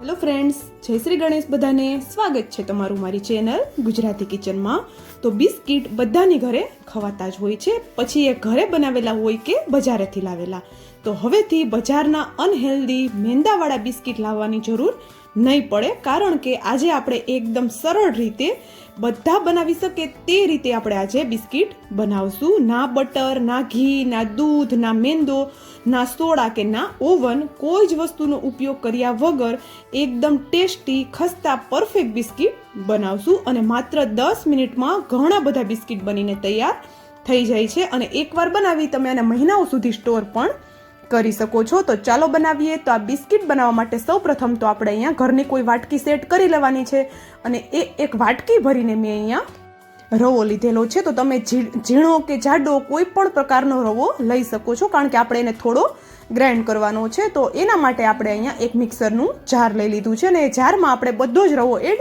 Hello friends, જય શ્રી ગણેશ બધાને. સ્વાગત છે તમારું મારી ચેનલ ગુજરાતી કિચનમાં. તો બિસ્કિટ બધાની ઘરે ખવાતા જ હોય છે. પછી એ ઘરે બનાવેલા હોય કે બજારેથી લાવેલા. તો હવેથી બજારના અનહેલ્ધી મેંદાવાળા બિસ્કિટ લાવવાની જરૂર નહીં પડે, કારણ કે આજે આપણે એકદમ સરળ રીતે બધા બનાવી શકે તે રીતે આપણે આજે બિસ્કિટ બનાવશું. ના બટર, ના ઘી, ના દૂધ, ના મેંદો, ના સોડા કે ના ઓવન, કોઈ જ વસ્તુનો ઉપયોગ કર્યા વગર એકદમ ટેસ્ટી, ખસ્તા, પરફેક્ટ બિસ્કિટ બનાવશું. અને માત્ર દસ મિનિટમાં ઘણા બધા બિસ્કિટ બનીને તૈયાર થઈ જાય છે. અને એકવાર બનાવી તમે આને મહિનાઓ સુધી સ્ટોર પણ કરી શકો છો. તો ચાલો બનાવીએ. તો આ બિસ્કિટ બનાવવા માટે સૌ પ્રથમ તો આપણે અહીંયા ઘરની કોઈ વાટકી સેટ કરી લેવાની છે. અને એ એક વાટકી ભરીને મેં અહીંયા રવો લીધેલો છે. તો તમે ઝીણો કે જાડો કોઈ પણ પ્રકારનો રવો લઈ શકો છો. કારણ કે આપણે એને થોડો ગ્રાઇન્ડ કરવાનો છે. તો એના માટે આપણે અહીંયા એક મિક્સરનું જાર લઈ લીધું છે. અને એ જારમાં આપણે બધો જ રવો એડ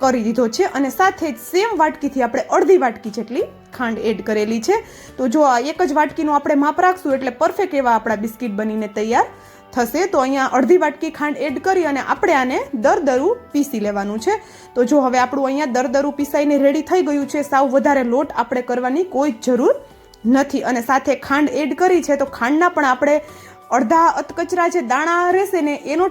કરી દીધો છે અને સાથે જ સેમ વાટકીથી આપણે અડધી વાટકી જેટલી ખાંડ એડ કરેલી છે. તો જો આ એક જ વાટકીનું આપણે માપ રાખશું એટલે પરફેક્ટ એવા આપણા બિસ્કિટ બનીને તૈયાર થશે. તો અહીંયા અડધી વાટકી ખાંડ એડ કરી અને આપણે આને દરદરું પીસી લેવાનું છે. તો જો હવે આપણું અહીંયા દરદરું પીસાઈને રેડી થઈ ગયું છે, સાવ વધારે લોટ આપણે કરવાની કોઈ જ જરૂર નથી. અને સાથે ખાંડ એડ કરી છે, તો ખાંડના પણ આપણે અડધા અતકચરા જે દાણા રહેશે ને એનો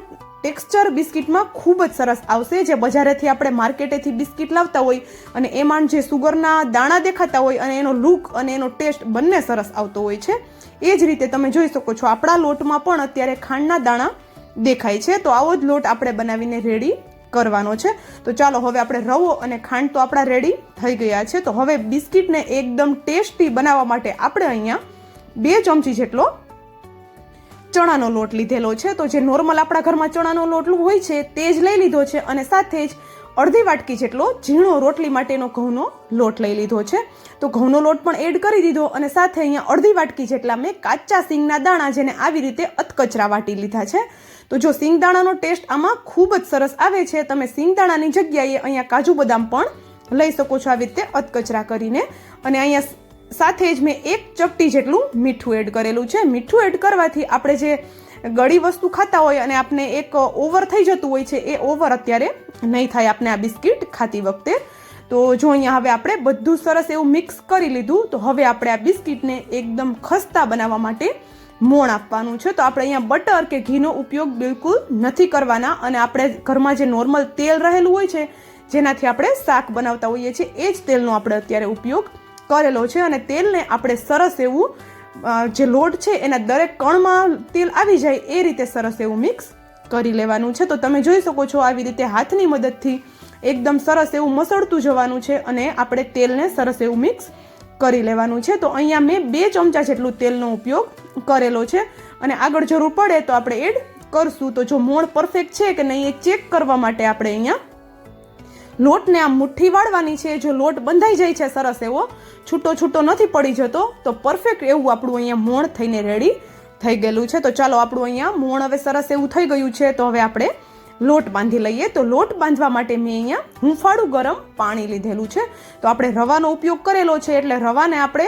ટેક્સચર બિસ્કિટમાં ખૂબ જ સરસ આવશે. જે બજારેથી આપણે માર્કેટેથી બિસ્કિટ લાવતા હોય અને એમાં જે સુગરના દાણા દેખાતા હોય અને એનો લુક અને એનો ટેસ્ટ બંને સરસ આવતો હોય છે. એ જ રીતે તમે જોઈ શકો છો આપણા લોટમાં પણ અત્યારે ખાંડના દાણા દેખાય છે. તો આવો જ લોટ આપણે બનાવીને રેડી કરવાનો છે. તો ચાલો હવે આપણે રવો અને ખાંડ તો આપણા રેડી થઈ ગયા છે. તો હવે બિસ્કિટને એકદમ ટેસ્ટી બનાવવા માટે આપણે અહીંયા બે ચમચી જેટલો ચણાનો લોટ લીધેલો છે. તો જે નોર્મલ આપણા ઘરમાં ચણાનો લોટ હોય છે, તે જ લઈ લીધો છે અને સાથે જ અડધી વાટકી જેટલો ઝીણો રોટલી માટેનો ઘઉંનો લોટ લઈ લીધો છે. તો ઘઉંનો લોટ પણ એડ કરી દીધો અને સાથે અહીંયા અડધી વાટકી જેટલા મેં કાચા સિંગના દાણા જેને આવી રીતે અતકચરા વાટી લીધા છે. તો જો સિંગ દાણાનો ટેસ્ટ આમાં ખૂબ જ સરસ આવે છે, તમે સિંગ દાણાની જગ્યાએ અહીંયા કાજુ બદામ પણ લઈ શકો છો આવી રીતે અતકચરા કરીને. અને અહીંયા સાથે જ મેં એક ચપટી જેટલું મીઠું એડ કરેલું છે. મીઠું એડ કરવાથી આપણે જે ગળી વસ્તુ ખાતા હોય અને આપણે એક ઓવર થઈ જતું હોય છે, એ ઓવર અત્યારે નહીં થાય આપણે આ બિસ્કિટ ખાતી વખતે. તો જો અહીંયા હવે આપણે બધું સરસ એવું મિક્સ કરી લીધું, તો હવે આપણે આ બિસ્કિટને એકદમ ખસ્તા બનાવવા માટે મોણ આપવાનું છે. તો આપણે અહીંયા બટર કે ઘીનો ઉપયોગ બિલકુલ નથી કરવાના અને આપણે ઘરમાં જે નોર્મલ તેલ રહેલું હોય છે, જેનાથી આપણે શાક બનાવતા હોઈએ છીએ, એ જ તેલનો આપણે અત્યારે ઉપયોગ કરેલો છે અને તેલને આપણે સરસ એવું જે લોટ છે એના દરેક કણમાં તેલ આવી જાય એ રીતે સરસ એવું મિક્સ કરી લેવાનું છે. તો તમે જોઈ શકો છો આવી રીતે હાથની મદદથી એકદમ સરસ એવું મસળતું જવાનું છે અને આપણે તેલને સરસ એવું મિક્સ કરી લેવાનું છે. તો અહીંયા મેં બે ચમચા જેટલું તેલનો ઉપયોગ કરેલો છે અને આગળ જરૂર પડે તો આપણે એડ કરશું. તો જો મોણ પરફેક્ટ છે કે નહીં એ ચેક કરવા માટે આપણે અહીંયા લોટને આમ મુઠ્ઠી વાળવાની છે, જો લોટ બંધાઈ જાય છે સરસ એવો, છૂટો છૂટો નથી પડી જતો, તો પરફેક્ટ એવું આપણું અહીંયા મોણ થઈને રેડી થઈ ગયેલું છે. તો ચાલો આપણું અહીંયા મોણ હવે સરસ એવું થઈ ગયું છે, તો હવે આપણે લોટ બાંધી લઈએ. તો લોટ બાંધવા માટે મેં અહીંયા હુંફાળું ગરમ પાણી લીધેલું છે. તો આપણે રવાનો ઉપયોગ કરેલો છે, એટલે રવાને આપણે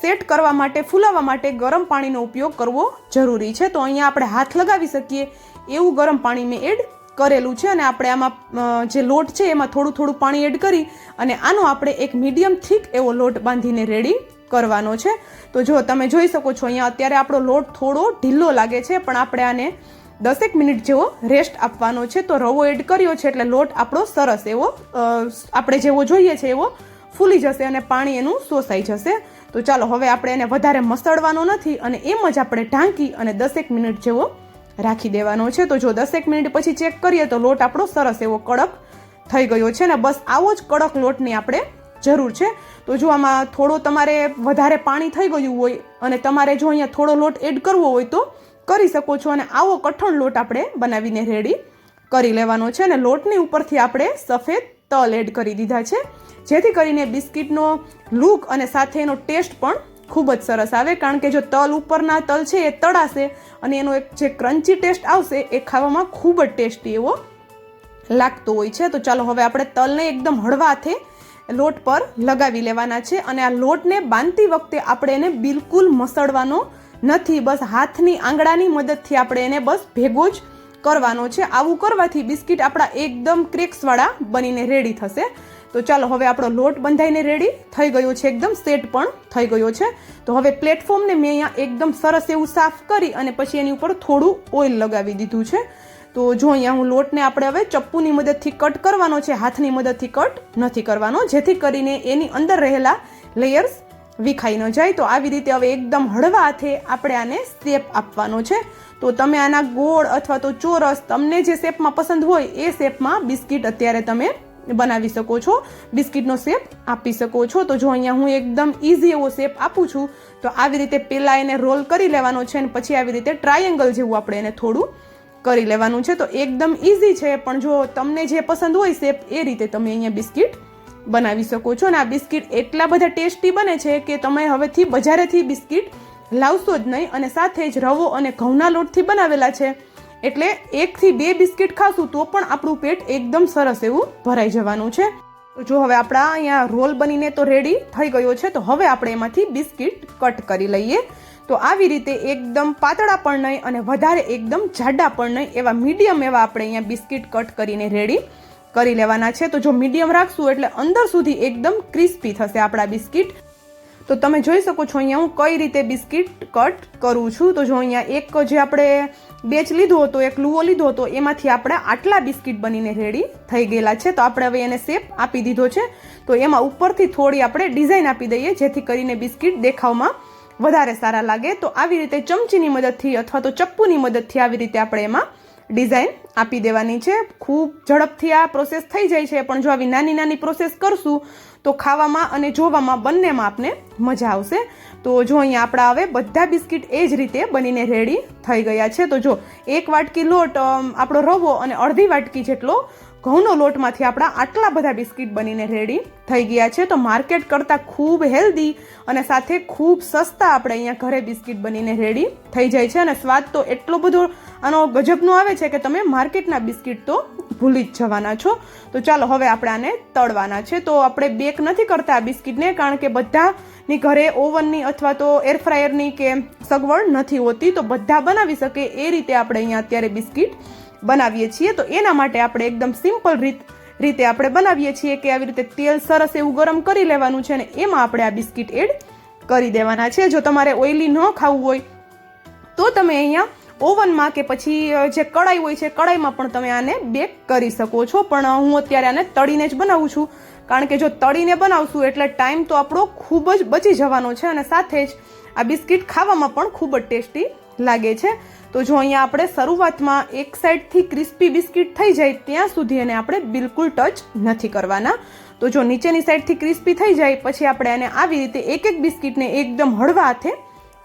સેટ કરવા માટે ફૂલાવવા માટે ગરમ પાણીનો ઉપયોગ કરવો જરૂરી છે. તો અહીંયા આપણે હાથ લગાવી શકીએ. એવું ગરમ પાણી મેં એડ કરેલું છે અને આપણે આમાં જે લોટ છે એમાં થોડું થોડું પાણી એડ કરી અને આનો આપણે એક મીડિયમ થીક એવો લોટ બાંધીને રેડી કરવાનો છે. તો જો તમે જોઈ શકો છો, અહીંયા અત્યારે આપણો લોટ થોડો ઢીલો લાગે છે, પણ આપણે આને દસેક મિનિટ જેવો રેસ્ટ આપવાનો છે. તો રવો એડ કર્યો છે એટલે લોટ આપણો સરસ એવો આપણે જેવો જોઈએ છે એવો ફૂલી જશે અને પાણી એનું શોષાઈ જશે. તો ચાલો, હવે આપણે એને વધારે મસળવાનો નથી અને એમ જ આપણે ઢાંકી અને દસેક મિનિટ જેવો રાખી દેવાનો છે. તો જો દસેક મિનિટ પછી ચેક કરીએ તો લોટ આપણો સરસ એવો કડક થઈ ગયો છે ને બસ આવો જ કડક લોટની આપણે જરૂર છે. તો જો આમાં થોડો તમારે વધારે પાણી થઈ ગયું હોય અને તમારે જો અહીંયા થોડો લોટ એડ કરવો હોય તો કરી શકો છો અને આવો કઠણ લોટ આપણે બનાવીને રેડી કરી લેવાનો છે અને લોટની ઉપરથી આપણે સફેદ તલ એડ કરી દીધા છે. જેથી કરીને બિસ્કિટનો લુક અને સાથે એનો ટેસ્ટ પણ ખૂબ જ સરસ આવે, કારણ કે જો તલ ઉપરના તલ છે એ તળાશે અને એનો એક જે ક્રન્ચી ટેસ્ટ આવશે એ ખાવામાં ખૂબ જ ટેસ્ટી એવો લાગતો હોય છે. તો ચાલો હવે આપણે તલને એકદમ હળવા હાથે લોટ પર લગાવી લેવાના છે અને આ લોટને બાંધતી વખતે આપણે એને બિલકુલ મસળવાનો નથી, બસ હાથની આંગળાની મદદથી આપણે એને બસ ભેગો જ કરવાનો છે. આવું કરવાથી બિસ્કિટ આપણા એકદમ ક્રેક્સવાળા બનીને રેડી થશે. તો ચાલો હવે આપણો લોટ બંધાઈને રેડી થઈ ગયો છે એકદમ સેટ પણ થઈ ગયો છે. તો હવે પ્લેટફોર્મને મેં અહીંયા એકદમ સરસ એવું સાફ કરી અને પછી એની ઉપર થોડું ઓઇલ લગાવી દીધું છે. તો જો અહીંયા હું લોટને આપણે હવે ચપ્પુની મદદથી કટ કરવાનો છે, હાથની મદદથી કટ નથી કરવાનો, જેથી કરીને એની અંદર રહેલા લેયર્સ વિખાઈ ન જાય. તો આવી રીતે હવે એકદમ હળવા હાથે આપણે આને શેપ આપવાનો છે. તો તમે આના ગોળ અથવા તો ચોરસ, તમને જે શેપમાં પસંદ હોય એ શેપમાં બિસ્કિટ અત્યારે તમે બનાવી શકો છો. બિસ્કિટનો શેપ આપી શકો છો. તો જો અહીંયા હું એકદમ ઇઝી એવો શેપ આપું છું, તો આવી રીતે પહેલાં એને રોલ કરી લેવાનો છે અને પછી આવી રીતે ટ્રાયેંગલ જેવું આપણે એને થોડું કરી લેવાનું છે. તો એકદમ ઇઝી છે, પણ જો તમને જે પસંદ હોય શેપ, એ રીતે તમે અહીંયા બિસ્કિટ બનાવી શકો છો. અને આ બિસ્કિટ એટલા બધા ટેસ્ટી બને છે કે તમે હવેથી બજારેથી બિસ્કિટ લાવશો જ નહીં અને સાથે જ રવો અને ઘઉંના લોટથી બનાવેલા છે. એટલે એકથી બે બિસ્કિટ ખાશું તો પણ આપણું પેટ એકદમ સરસ એવું ભરાઈ જવાનું છે. જો હવે આપણા અહીંયા રોલ બનીને તો રેડી થઈ ગયો છે, તો હવે આપણે એમાંથી બિસ્કિટ કટ કરી લઈએ. તો આવી રીતે એકદમ પાતળા પણ નહીં અને વધારે એકદમ જાડા પણ નહીં, એવા મીડિયમ એવા આપણે અહીંયા બિસ્કિટ કટ કરીને રેડી કરી લેવાના છે. તો જો મીડિયમ રાખશું એટલે અંદર સુધી એકદમ ક્રિસ્પી થશે આપણા બિસ્કિટ. તો તમે જોઈ શકો છો અહીંયા હું કઈ રીતે બિસ્કિટ કટ કરું છું. તો જો અહીંયા એક જે આપણે બેચ લીધો હતો, એક લુઓ લીધો હતો, એમાંથી આપણે આટલા બિસ્કિટ બનીને રેડી થઈ ગયેલા છે. તો આપણે હવે એને શેપ આપી દીધો છે. તો એમાં ઉપરથી થોડી આપણે ડિઝાઇન આપી દઈએ, જેથી કરીને બિસ્કિટ દેખાવમાં વધારે સારા લાગે. તો આવી રીતે ચમચીની મદદથી અથવા તો ચપ્પુની મદદથી આવી રીતે આપણે એમાં ડિઝાઇન આપી દેવાની છે. ખૂબ ઝડપથી આ પ્રોસેસ થઈ જાય છે. પણ જો આવી નાની નાની પ્રોસેસ કરશું, તો ખાવામાં અને જોવામાં બંનેમાં આપને મજા આવશે. તો જો અહીંયા આપણા હવે બધા બિસ્કિટ એ જ રીતે બનીને રેડી થઈ ગયા છે. તો જો એક વાટકી લોટ આપણો રવો અને અડધી વાટકી જેટલો ઘઉંનો લોટમાંથી આપણા આટલા બધા બિસ્કિટ બનીને રેડી થઈ ગયા છે. તો માર્કેટ કરતાં ખૂબ હેલ્ધી અને સાથે ખૂબ સસ્તા આપણે અહીંયા ઘરે બિસ્કિટ બનીને રેડી થઈ જાય છે. અને સ્વાદ તો એટલો બધો આનો ગજબનો આવે છે કે તમે માર્કેટના બિસ્કિટ તો ભૂલી જ જવાના છો. તો ચાલો હવે આપણે આને તળવાના છે. તો આપણે બેક નથી કરતા આ બિસ્કિટને, કારણ કે બધાની ઘરે ઓવનની અથવા તો એર ફ્રાયરની કે સગવડ નથી હોતી. તો બધા બનાવી શકે એ રીતે આપણે અહીંયા અત્યારે બિસ્કિટ બનાવીએ છીએ, તો એના માટે આપણે એકદમ સિમ્પલ રીત, રીતે આપણે બનાવીએ છીએ કે આવી રીતે તેલ સરસ એવું ગરમ કરી લેવાનું છે અને એમાં આપણે આ બિસ્કિટ એડ કરી દેવાના છે. જો તમારે ઓઇલી ન ખાવું હોય, તો તમે અહીંયા ઓવનમાં કે પછી જે કડાઈ હોય છે કડાઈમાં પણ તમે આને બેક કરી શકો છો. પણ હું અત્યારે આને તળીને જ બનાવું છું. કારણ કે જો તળીને બનાવશું એટલે ટાઈમ તો આપણો ખૂબ જ બચી જવાનો છે અને સાથે જ આ બિસ્કિટ ખાવામાં પણ ખૂબ જ ટેસ્ટી લાગે છે. તો જો અહીંયા આપણે શરૂઆતમાં એક સાઈડથી ક્રિસ્પી બિસ્કિટ થઈ જાય ત્યાં સુધી એને આપણે બિલકુલ ટચ નથી કરવાના. તો જો નીચેની સાઈડથી ક્રિસ્પી થઈ જાય, પછી આપણે એને આવી રીતે એક એક બિસ્કિટને એકદમ હળવા હાથે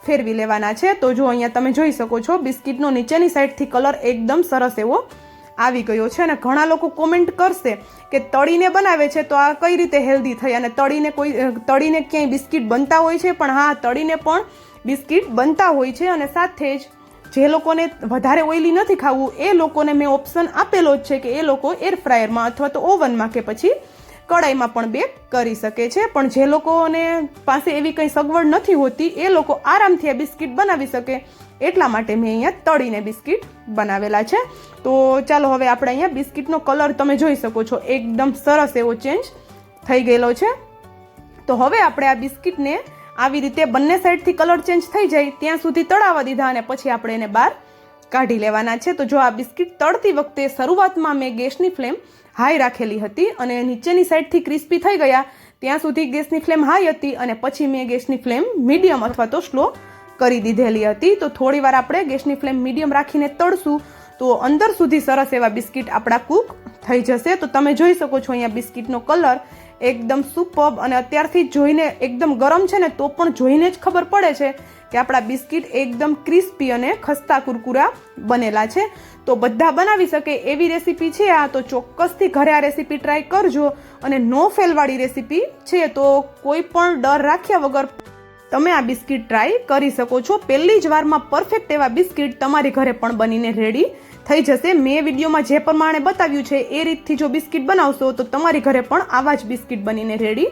ફેરવી લેવાના છે. તો જો અહીંયા તમે જોઈ શકો છો, બિસ્કિટનો નીચેની સાઈડથી કલર એકદમ સરસ એવો આવી ગયો છે અને ઘણા લોકો કોમેન્ટ કરશે કે તળીને બનાવે છે તો આ કઈ રીતે હેલ્ધી થઈ અને તળીને કોઈ તળીને ક્યાંય બિસ્કિટ બનતા હોય છે? પણ હા, તળીને પણ બિસ્કિટ બનતા હોય છે અને સાથે જ જે લોકોને વધારે ઓઇલી નથી ખાવું, એ લોકોને મેં ઓપ્શન આપેલો જ છે કે એ લોકો એર ફ્રાયરમાં અથવા તો ઓવનમાં કે પછી કડાઈમાં પણ બેક કરી શકે છે. પણ જે લોકોને પાસે એવી કંઈ સગવડ નથી હોતી, એ લોકો આરામથી આ બિસ્કિટ બનાવી શકે. એટલા માટે મેં અહીંયા તળીને બિસ્કિટ બનાવેલા છે. તો ચાલો હવે આપણે અહીંયા બિસ્કિટનો કલર તમે જોઈ શકો છો. એકદમ સરસ એવો ચેન્જ થઈ ગયેલો છે. તો હવે આપણે આ બિસ્કિટને આવી રીતે બંને સાઈડથી કલર ચેન્જ થઈ જાય ત્યાં સુધી તળાવવા દીધા અને પછી આપણે એને બહાર કાઢી લેવાના છે. તો જો આ બિસ્કિટ તળતી વખતે શરૂઆતમાં મેં ગેસની ફ્લેમ હાઈ રાખેલી હતી અને નીચેની સાઈડથી ક્રિસ્પી થઈ ગયા, ત્યાં સુધી ગેસની ફ્લેમ હાઈ હતી અને પછી મેં ગેસની ફ્લેમ મીડિયમ અથવા તો સ્લો કરી દીધેલી હતી. તો થોડીવાર આપણે ગેસની ફ્લેમ મીડિયમ રાખીને તળશું તો અંદર સુધી સરસ એવા બિસ્કિટ આપણા કૂક થઈ જશે. તો તમે જોઈ શકો છો અહીંયા બિસ્કિટનો કલર એકદમ સુપબ અને અત્યારથી જોઈને એકદમ ગરમ છે ને તો પણ જોઈને જ ખબર પડે છે કે આપણા બિસ્કિટ એકદમ ક્રિસ્પી અને ખસ્તા કુરકુરા બનેલા છે. તો બધા બનાવી શકે એવી રેસીપી છે આ. તો ચોક્કસથી ઘરે આ રેસીપી ટ્રાય કરજો અને નો ફેલવાળી રેસીપી છે. તો કોઈ પણ ડર રાખ્યા વગર તમે આ બિસ્કિટ ટ્રાય કરી શકો છો. પહેલી જ વારમાં પરફેક્ટ એવા બિસ્કિટ તમારી ઘરે પણ બનીને રેડી થઈ જશે. મેં વિડીયોમાં જે પ્રમાણે બતાવ્યું છે, એ રીતથી જો બિસ્કિટ બનાવશો, તો તમારી ઘરે પણ આવા જ બિસ્કિટ બનીને રેડી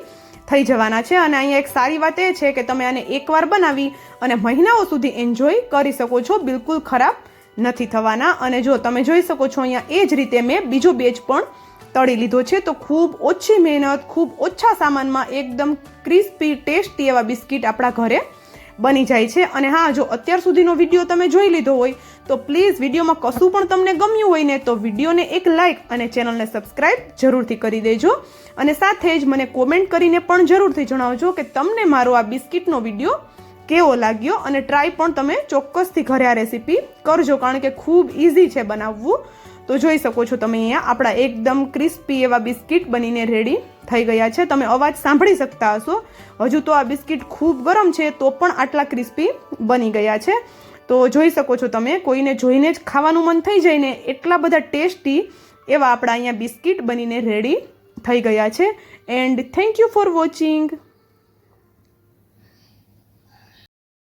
થઈ જવાના છે. અને અહીંયા એક સારી વાત એ છે કે તમે આને એકવાર બનાવી અને મહિનાઓ સુધી એન્જોય કરી શકો છો. બિલકુલ ખરાબ નથી થવાના. અને જો તમે જોઈ શકો છો અહીંયા એ જ રીતે મેં બીજો બેચ પણ તળી લીધો છે, તો ખૂબ ઓછી મહેનત, ખૂબ ઓછા સામાનમાં એકદમ ક્રિસ્પી, ટેસ્ટી એવા બિસ્કિટ આપણા ઘરે બની જાય છે. અને હા, જો અત્યાર સુધીનો વીડિયો તમે જોઈ લીધો હોય, તો પ્લીઝ વિડીયોમાં કશું પણ તમને ગમ્યું હોય ને, તો વિડીયોને એક લાઇક અને ચેનલને સબસ્ક્રાઇબ જરૂરથી કરી દેજો. અને સાથે જ મને કોમેન્ટ કરીને પણ જરૂરથી જણાવજો કે તમને મારો આ બિસ્કિટનો વીડિયો કેવો લાગ્યો? અને ટ્રાય પણ તમે ચોક્કસથી ઘરે આ રેસીપી કરજો, કારણ કે ખૂબ ઇઝી છે બનાવવું. તો જોઈ શકો છો તમે અહીંયા આપણા એકદમ ક્રિસ્પી એવા બિસ્કિટ બનીને રેડી થઈ ગયા છે. તમે અવાજ સાંભળી શકતા હશો. હજુ તો આ બિસ્કિટ ખૂબ ગરમ છે, તો પણ આટલા ક્રિસ્પી બની ગયા છે. તો જોઈ શકો છો તમે, કોઈને જોઈને જ ખાવાનું મન થઈ જાય ને એટલા બધા ટેસ્ટી એવા આપણા અહીંયા બિસ્કિટ બનીને રેડી થઈ ગયા છે. And thank you for watching